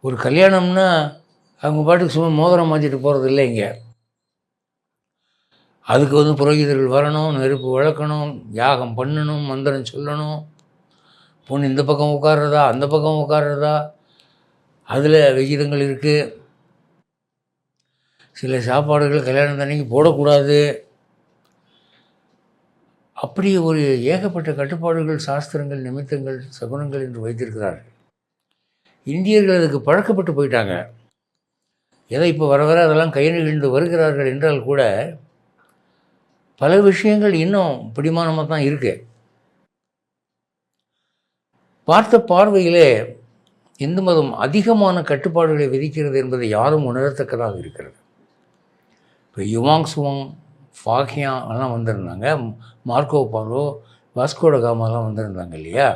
ஒரு கல்யாணம்னா அவங்க பாட்டுக்கு சும்மா மோதிரம் மாற்றிட்டு போகிறது இல்லை இங்கே. அதுக்கு வந்து புரோகிதர்கள் வரணும் நெருப்பு வளர்க்கணும் யாகம் பண்ணணும் மந்திரம் சொல்லணும். பொண்ணு இந்த பக்கம் உட்கார்றதா அந்த பக்கம் உட்கார்றதா? அதில் விகிதங்கள் இருக்குது சில சாப்பாடுகள் கல்யாணம் தண்ணிக்கு போடக்கூடாது. அப்படி ஒரு ஏகப்பட்ட கட்டுப்பாடுகள் சாஸ்திரங்கள் நிமித்தங்கள் சகுனங்கள் என்று வைத்திருக்கிறார்கள். இந்தியர்கள் அதுக்கு பழக்கப்பட்டு போயிட்டாங்க. ஏதோ இப்போ வர வர அதெல்லாம் கை நிகழ்ந்து வருகிறார்கள் என்றால் கூட பல விஷயங்கள் இன்னும் பிடிமானமாக தான் இருக்கு. பார்த்த பார்வையிலே இந்து மதம் அதிகமான கட்டுப்பாடுகளை விதிக்கிறது என்பதை யாரும் உணரத்தக்கதாக இருக்கிறது. இப்போ யுவாங் சுவாங் ஃபாகியா எல்லாம் வந்திருந்தாங்க மார்க்கோ பாலோ வாஸ்கோட காமாலாம் வந்திருந்தாங்க இல்லையா?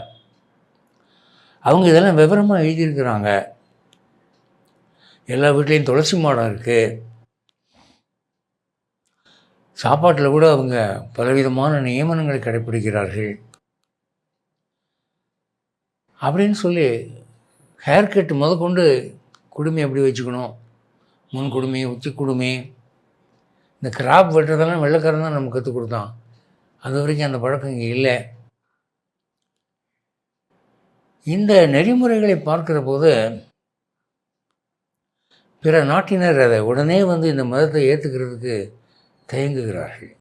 அவங்க இதெல்லாம் விவரமாக எழுதியிருக்கிறாங்க. எல்லா வீட்லேயும் துளசி மாடம் இருக்குது சாப்பாட்டில் கூட அவங்க பலவிதமான நியமனங்களை கடைப்பிடிக்கிறார்கள். அப்படின்னு சொல்லி ஹேர் கட் முதற்கொண்டு குடுமி எப்படி வச்சுக்கணும்? முன் குடுமி உச்சி குடுமி. இந்த கிராப் வெட்டுறதெல்லாம் வெள்ளைக்காரன் தான் நமக்கு கற்றுக் கொடுத்தான். அது வரைக்கும் அந்த பழக்கம் இங்கே இல்லை. இந்த நெறிமுறைகளை பார்க்கிற போது பிற நாட்டினர் அதை உடனே வந்து இந்த மதத்தை ஏற்றுக்கிறதுக்கு தயங்குகிறார்கள்.